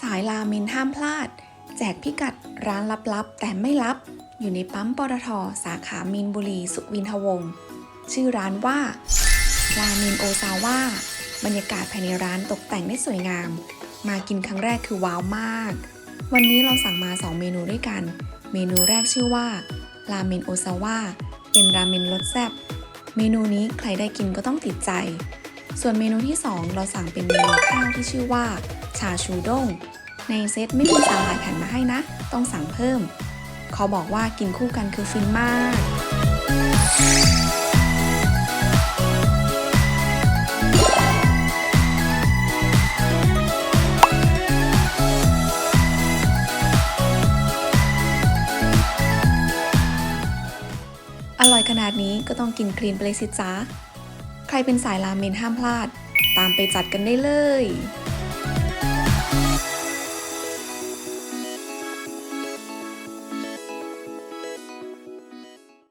สายราเมนห้ามพลาด แจกพิกัดร้านลับๆ แต่ไม่ลับ อยู่ในปั๊มปตทสาขามีนบุรีสุวินทวงศ์ชื่อร้านว่าราเมนโอซาว่าบรรยากาศภายในร้านตกแต่งได้สวยงาม มากินครั้งแรกคือว้าวมาก วันนี้เราสั่งมา 2 เมนูด้วยกัน เมนูแรกชื่อว่าราเมนโอซาว่าเป็นราเมนรสแซ่บ เมนูนี้ใครได้กินก็ต้องติดใจ ส่วนเมนูที่ 2 เราสั่งเป็นเมนูข้าวที่ชื่อว่า ชาชูด้ง ในเซตไม่มีสาหร่ายแผ่นมาให้นะ ต้องสั่งเพิ่มเขาบอกว่ากินคู่กันคือฟินมากอร่อยขนาดนี้ก็ต้องกินคลีนไปเลยสิจ้า ใครเป็นสายราเมนห้ามพลาด ตามไปจัดกันได้เลย